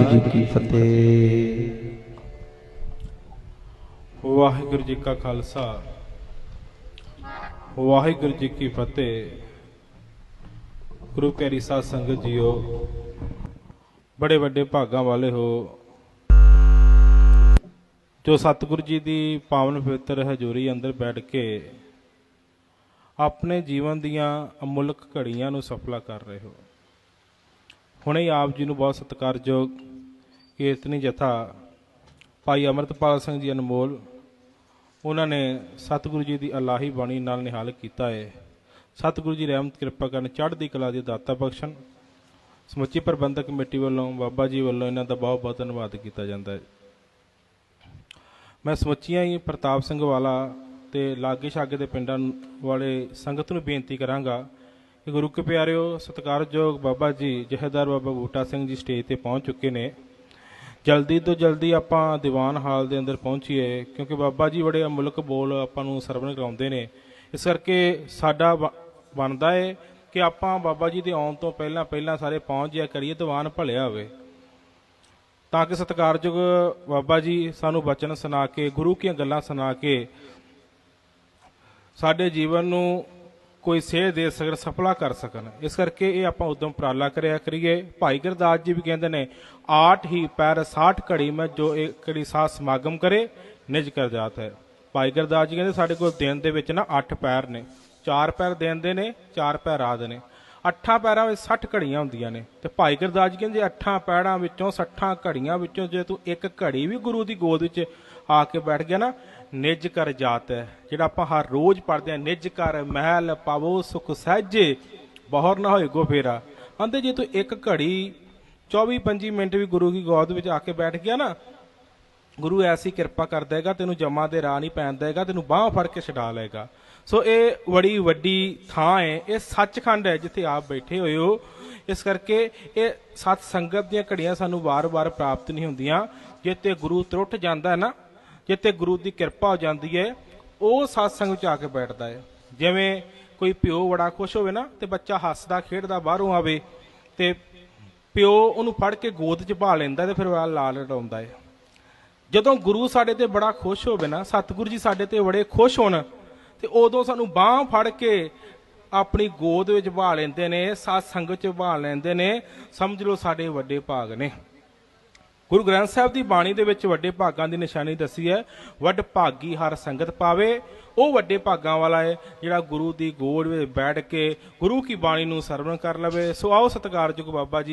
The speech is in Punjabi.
ਵਾਹਿਗੁਰੂ ਜੀ ਕੀ ਫਤਿਹ। ਵਾਹਿਗੁਰੂ ਜੀ ਕਾ ਖਾਲਸਾ। ਵਾਹਿਗੁਰੂ ਜੀ ਕੀ ਫਤਿਹ। ਗੁਰੂ ਪਿਆਰੀ ਸਾਧ ਸੰਗਤ ਜੀਓ, ਬੜੇ ਵੱਡੇ ਭਾਗਾਂ ਵਾਲੇ ਹੋ। ਜੋ ਸਤਿਗੁਰੂ ਜੀ ਦੀ ਪਾਵਨ ਪਵਿੱਤਰ ਹਜ਼ੂਰੀ ਅੰਦਰ ਬੈਠ ਕੇ ਆਪਣੇ ਜੀਵਨ ਦੀਆਂ ਅਮੁੱਲਕ ਘੜੀਆਂ ਨੂੰ ਸਫਲਾ ਕਰ ਰਹੇ ਹੋ। ਹੁਣੇ ਆਪ ਜੀ ਨੂੰ ਬਹੁਤ ਸਤਿਕਾਰਯੋਗ ਕੀਰਤਨੀ ਜਥਾ ਭਾਈ ਅਮਰਤਪਾਲ ਸਿੰਘ ਜੀ ਅਨਮੋਲ, ਉਹਨਾਂ ਨੇ ਸਤਿਗੁਰੂ ਜੀ ਦੀ ਅਲਾਹੀ ਬਾਣੀ ਨਾਲ ਨਿਹਾਲ ਕੀਤਾ ਹੈ ਸਤਿਗੁਰੂ ਜੀ ਰਹਿਮਤ ਕਿਰਪਾ ਕਰਨ ਚੜ੍ਹਦੀ ਕਲਾ ਦੀ ਦਾਤਾ ਬਖਸ਼ਣ। ਸਮੁੱਚੀ ਪ੍ਰਬੰਧਕ ਕਮੇਟੀ ਵੱਲੋਂ, ਬਾਬਾ ਜੀ ਵੱਲੋਂ ਇਹਨਾਂ ਦਾ ਬਹੁਤ ਬਹੁਤ ਧੰਨਵਾਦ ਕੀਤਾ ਜਾਂਦਾ ਹੈ ਮੈਂ ਸਮੁੱਚੀਆਂ ਹੀ ਪ੍ਰਤਾਪ ਸਿੰਘ ਵਾਲਾ ਤੇ ਲਾਗੇ ਛਾਗੇ ਦੇ ਪਿੰਡਾਂ ਵਾਲੇ ਸੰਗਤ ਨੂੰ ਬੇਨਤੀ ਕਰਾਂਗਾ ਕਿ ਗੁਰੂ ਕੇ ਪਿਆਰਿਓ, ਸਤਿਕਾਰਯੋਗ ਬਾਬਾ ਜੀ ਜਹੇਦਾਰ ਬਾਬਾ ਬੂਟਾ ਸਿੰਘ ਜੀ ਸਟੇਜ ਤੇ ਪਹੁੰਚ ਚੁੱਕੇ ਨੇ। ਜਲਦੀ ਤੋਂ ਜਲਦੀ ਆਪਾਂ ਦੀਵਾਨ ਹਾਲ ਦੇ ਅੰਦਰ ਪਹੁੰਚੀਏ, ਕਿਉਂਕਿ ਬਾਬਾ ਜੀ ਬੜੇ ਅਮੁਲਕ ਬੋਲ ਆਪਾਂ ਨੂੰ ਸਰਵਣ ਕਰਾਉਂਦੇ ਨੇ। ਇਸ ਕਰਕੇ ਸਾਡਾ ਬ- ਬਣਦਾ ਏ ਕਿ ਆਪਾਂ ਬਾਬਾ ਜੀ ਦੇ ਆਉਣ ਤੋਂ ਪਹਿਲਾਂ ਪਹਿਲਾਂ ਸਾਰੇ ਪਹੁੰਚ ਜਿਆ ਕਰੀਏ, ਦੀਵਾਨ ਭਲਿਆ ਹੋਵੇ। ਤਾਂ ਕਿ ਸਤਿਕਾਰਯੋਗ ਬਾਬਾ ਜੀ ਸਾਨੂੰ ਬਚਨ ਸੁਣਾ ਕੇ, ਗੁਰੂ ਕੀਆਂ ਗੱਲਾਂ ਸੁਣਾ ਕੇ, ਸਾਡੇ ਜੀਵਨ ਨੂੰ ਕੋਈ ਸੇਧ ਦੇ ਸਕਣ ਸਫਲਾ ਕਰ ਸਕਣ। ਇਸ ਕਰਕੇ ਇਹ ਆਪਾਂ ਉਦਮ ਉਪਰਾਲਾ ਕਰਿਆ ਕਰੀਏ। ਭਾਈ ਗੁਰਦਾਸ ਜੀ ਵੀ ਕਹਿੰਦੇ ਨੇ, ਆਠ ਹੀ ਪੈਰ 60 ਘੜੀ ਮੈਂ ਜੋ ਇੱਕ ਘੜੀ ਸਾਥ ਸਮਾਗਮ ਕਰੇ, ਨਿਜ ਕਰ ਜਾਤ ਹੈ। ਭਾਈ ਗੁਰਦਾਸ ਜੀ ਕਹਿੰਦੇ, ਸਾਡੇ ਕੋਲ ਦਿਨ ਦੇ ਵਿੱਚ ਨਾ 8 ਪੈਰ ਨੇ। ਚਾਰ ਪੈਰ ਦਿਨ ਦੇ ਨੇ, ਚਾਰ ਪੈਰ ਰਾਤ ਨੇ। ਅੱਠਾਂ ਪੈਰਾਂ ਵਿੱਚ 60 ਘੜੀਆਂ ਹੁੰਦੀਆਂ ਨੇ। ਤੇ ਭਾਈ ਗੁਰਦਾਸ ਜੀ ਕਹਿੰਦੇ ਅੱਠਾਂ ਪੈੜਾਂ ਵਿੱਚੋਂ 60 ਘੜੀਆਂ ਵਿੱਚੋਂ ਜੇ ਤੂੰ ਇੱਕ ਘੜੀ ਵੀ ਗੁਰੂ ਦੀ ਗੋਦ ਵਿੱਚ ਆ ਕੇ ਬੈਠ ਗਿਆ ਨਾ, ਨਿਜ ਕਰ ਜਾਤ ਹੈ। ਜਿਹੜਾ ਆਪਾਂ ਹਰ ਰੋਜ਼ ਪੜਦੇ ਆ ਨਿਜ ਕਰ ਮਹਿਲ ਪਾਵੋ ਸੁਖ ਸਹਿਜੇ, ਬਹੁਰ ਨਾ ਹੋਏ ਗੋ ਫੇਰਾ। ਕਹਿੰਦੇ ਜੇ ਤੂੰ ਇੱਕ ਘੜੀ 24 25 ਮਿੰਟ ਵੀ ਗੁਰੂ ਦੀ ਗੋਦ ਵਿੱਚ ਆ ਕੇ ਬੈਠ ਗਿਆ ਨਾ, ਗੁਰੂ ਐਸੀ ਕਿਰਪਾ ਕਰ ਦੇਗਾ ਤੈਨੂੰ ਜਮਾ ਦੇ ਰਾਹ ਨਹੀਂ ਪੈਣ ਦੇਗਾ, ਤੈਨੂੰ ਬਾਹ ਫੜ ਕੇ ਛਡਾ ਲਏਗਾ। ਸੋ ਇਹ ਬੜੀ ਵੱਡੀ ਥਾਂ ਹੈ, ਇਹ ਸੱਚਖੰਡ ਹੈ ਜਿੱਥੇ ਆਪ ਬੈਠੇ ਹੋਏ ਹੋ। ਇਸ ਕਰਕੇ ਇਹ ਸਤ ਸੰਗਤ ਦੀਆਂ ਘੜੀਆਂ ਸਾਨੂੰ ਵਾਰ-ਵਾਰ ਪ੍ਰਾਪਤ ਨਹੀਂ ਹੁੰਦੀਆਂ। ਜੇ ਗੁਰੂ ਤਰੁੱਟ ਜਾਂਦਾ ਨਾ ਜੇ ਗੁਰੂ ਦੀ ਕਿਰਪਾ ਹੋ ਜਾਂਦੀ ਹੈ, ਉਹ ਸਤ ਸੰਗ ਵਿੱਚ ਆ ਕੇ ਬੈਠਦਾ ਹੈ। ਜਿਵੇਂ ਕੋਈ ਪਿਓ ਬੜਾ ਖੁਸ਼ ਹੋਵੇ ਨਾ ਤੇ ਬੱਚਾ ਹੱਸਦਾ, ਖੇਡਦਾ, ਬਾਹਰੋਂ ਆਵੇ ਤੇ ਪਿਓ ਉਹਨੂੰ ਫੜ ਕੇ ਗੋਦ 'ਚ ਭਾ ਲੈਂਦਾ ਤੇ ਫਿਰ ਉਹ ਲਾਲ ਲਟਾਉਂਦਾ ਹੈ। ਜਦੋਂ ਗੁਰੂ ਸਾਡੇ ਤੇ ਬੜਾ ਖੁਸ਼ ਹੋਵੇ ਨਾ, ਸਤਿਗੁਰੂ ਜੀ ਸਾਡੇ ਤੇ ਬੜੇ ਖੁਸ਼ ਹੋਣ ਤੇ ਉਦੋਂ ਸਾਨੂੰ ਬਾਹ ਫੜ ਕੇ ਆਪਣੀ ਗੋਦ ਵਿੱਚ ਭਾ ਲੈਂਦੇ ਨੇ ਸਤ ਸੰਗਤ ਚ ਭਾ ਲੈਂਦੇ ਨੇ। ਸਮਝ ਲਓ ਸਾਡੇ ਵੱਡੇ ਭਾਗ ਨੇ। ਗੁਰੂ ਗ੍ਰੰਥ ਸਾਹਿਬ ਦੀ ਬਾਣੀ ਦੇ ਵਿੱਚ ਵੱਡੇ ਭਾਗਾਂ ਦੀ ਨਿਸ਼ਾਨੀ ਦੱਸੀ ਹੈ, ਵੱਡ ਭਾਗੀ ਹਰ ਸੰਗਤ ਪਾਵੇ। ਉਹ ਵੱਡੇ ਭਾਗਾਂ ਵਾਲਾ ਹੈ ਜਿਹੜਾ ਗੁਰੂ ਦੀ ਗੋਦ ਵਿੱਚ ਬੈਠ ਕੇ ਗੁਰੂ ਕੀ ਬਾਣੀ ਨੂੰ ਸਰਵਣ ਕਰ ਲਵੇ। ਸੋ ਆਓ ਸਤਿਕਾਰਯੋਗ ਬਾਬਾ ਜੀ।